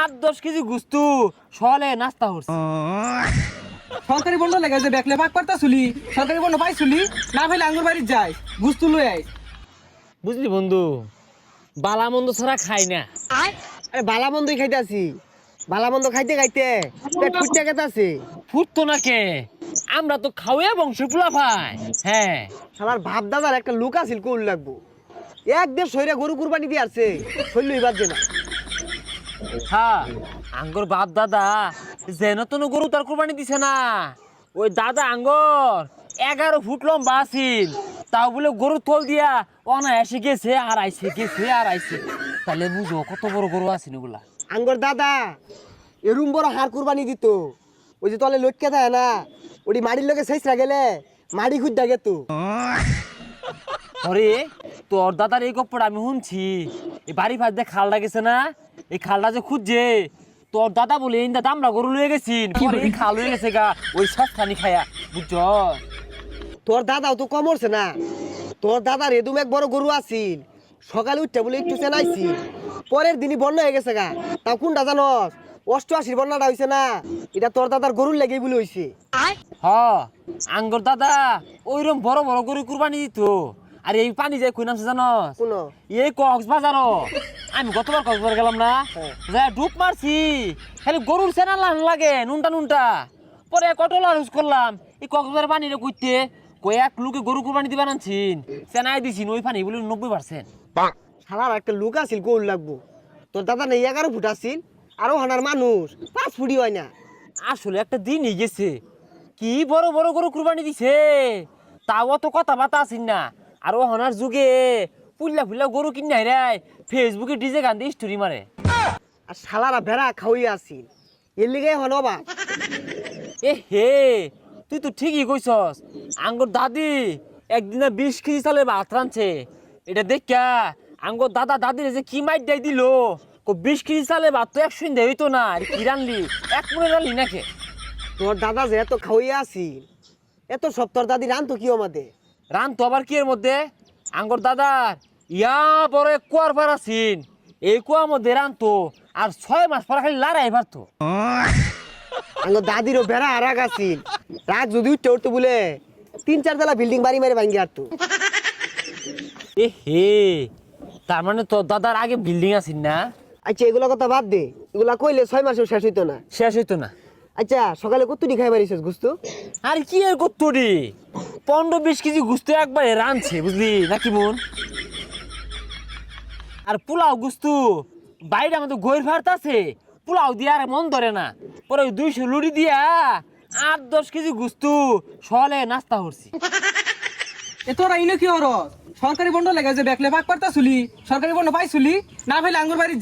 আট দশ কেজি গুস্তু সলে নাস্তা হচ্ছে সরকারি বন্ধ লেগে যে বেকলে ভাগ সরকারি বন্ধ পাইছুলি না ভাইলে আঙ্গুর বাড়ি যাই গুস্তু লই আইস বুঝলি বন্ধু ছাড়া খাই না। আরে খাইতে আছি। বালা মন্দ খাইতে খাইতে পেট ফুটতে আছে। ফুটতো না কে? আমরা তো খাওয়া বংশ পোলা ভাই। হ্যাঁ। আমার ভাব দাদার একটা লুক আছিল কোল লাগবো। একদের শরীরে গরু কুরবানি দিয়ে আসছে শৈল এবার যে না হ্যাঁ আঙ্গর বাপ দাদা যেন তেন গরু তার কোরবানি দিছে না। ওই দাদা আঙ্গর এগারো ফুট লম্বা আছিল। তাও বলে গরু তোল দিয়া অনায়াসে গেছে আর আইসে গেছে আর আইসে তাহলে বুঝো কত বড় গরু আছে ওগুলা আঙ্গর দাদা এরুম বড় হার কুরবানি দিত। ওই যে তলে লটকে থাকে না ওটি মাড়ির লোকে শেষরা গেলে মাড়ি খুঁজ তো। আরে তোর দাদার এই গপ্পটা আমি শুনছি। এই বাড়ি ফাঁস দিয়ে খালটা গেছে না? এই খালটা যে খুঁজছে তোর দাদা বলে এই দাদা আমরা গরু লয়ে গেছিন। পরে এই খাল হয়ে গেছে গা ওই সস্তানি খায়া বুঝছ? তোর দাদাও তো কমরছে না তোর দাদা এদুম এক বড় গরু আছিল। সকালে উঠতে বলে একটু চেনাইছি। পরের দিনই বন্যা হয়ে গেছে গা। তাও কোনটা জানস? অষ্টআশির বন্যাটা হয়েছে না। এটা তোর দাদার গরুর লেগেই বলে হয়েছে হ আঙ্গর দাদা ওইরকম বড় বড় গরু কুরবানি দিত। আর এই পানি যায় কই নামছে জানস? কোনো এই কক্সবাজার আমি গতবার কক্সবাজার গেলাম না। যা ডুব মারছি। খালি গরুর সেনা লান লাগে নুনটা নুনটা। পরে কটলা ইউজ করলাম এই কক্সবাজার পানি রে কইতে কয়েক লোকে গরু কুরবানি দিবা আনছিন। সেনাই দিছিন ওই পানি বলে নব্বই পার্সেন্ট শালার একটা লুক আছিল গোল লাগবো। তোর দাদা নেই এগারো ফুট আছিল আরও হানার মানুষ পাঁচ ফুটি হয় না। আসলে একটা দিনই গেছে। কি বড় বড় গরু কুরবানি দিছে? তাও অত কথা বাতা আছিন না। আর ও হনার যুগে পুল্লা ফুল্লা গরু কিনে রে ফেসবুকে ডিজে গান দিয়ে স্টোরি মারে। আর শালারা ভেড়া খাওয়াই আছিল এর লিগে হন অবা এ হে তুই তো ঠিকই কইছস। আঙ্গর দাদি একদিনে বিশ কেজি চালে ভাত রাঁধছে। এটা দেখা আঙ্গুর দাদা দাদির যে কি মাইট দেয় দিল। কো বিশ কেজি চালে ভাত তো একশো দেয় হইতো না। আর কি রানলি এক মনে রানলি নাকি? তোর দাদা যে এত খাওয়াই আছিল এত সব তোর দাদি রান তো কি আমাদের? রান তো আবার কি এর মধ্যে? আঙ্গর দাদার ইয়া বড় এক কুয়ার পার আছিন। এই কুয়ার মধ্যে রান তো আর ছয় মাস পর খালি লড়াই পারতো। আমার দাদিরও ভেড়া আর রাগ আছিল রাগ যদি উঠতে উঠতে বলে তিন চার তলা বিল্ডিং বাড়ি মেরে ভাঙ্গি আর তো এ হে তার মানে তোর দাদার আগে বিল্ডিং আছিন না? আচ্ছা এগুলা কথা বাদ দে। এগুলা কইলে ছয় মাসেও শেষ হইতো না। শেষ হইতো না। আচ্ছা সকালে কতটি খাই মারিছিস গুস্তু আর কি এর করতো রে পনেরো বিশ কেজি গুস্ত একবারে রানছে বুঝলি? নাকি মন আর পোলাও গুস্তু বাইরে আমাদের গৈর ভাত আছে পোলাও দিয়ে আর মন ধরে না। পরে ওই দুইশো লুড়ি দিয়া আট দশ কেজি গুস্তু সলে নাস্তা করছি। এ তোরা ইনো কি হর সরকারি বন্ধ লেগে যে বেকলে ভাগ পারতা শুলি সরকারি বন্ধ পাইছুলি না ভাইলে আঙ্গুর বাড়ি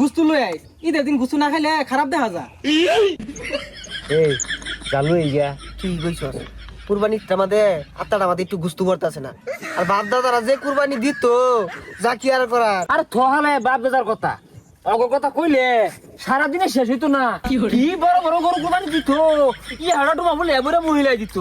গুস্তু লই আইস। ঈদের দিন গুস্তু না খাইলে খারাপ দেখা যায়। এই চালু এই গিয়া কইছস কুরবানি আমাদের আত্মাটা আমাদের একটু গুস্তু পড়তেছে না। আর বাপ দাদারা যে কুরবানি দিত যা কি আর করার? আর থহালে বাপ দাদার কথা। অগর কথা কইলে সারাদিনে শেষ হইতো না। কি বড় বড় গরু কোরবানি দিত। ই হাড়া ডুবা বলে এবারে মহিলাই দিত।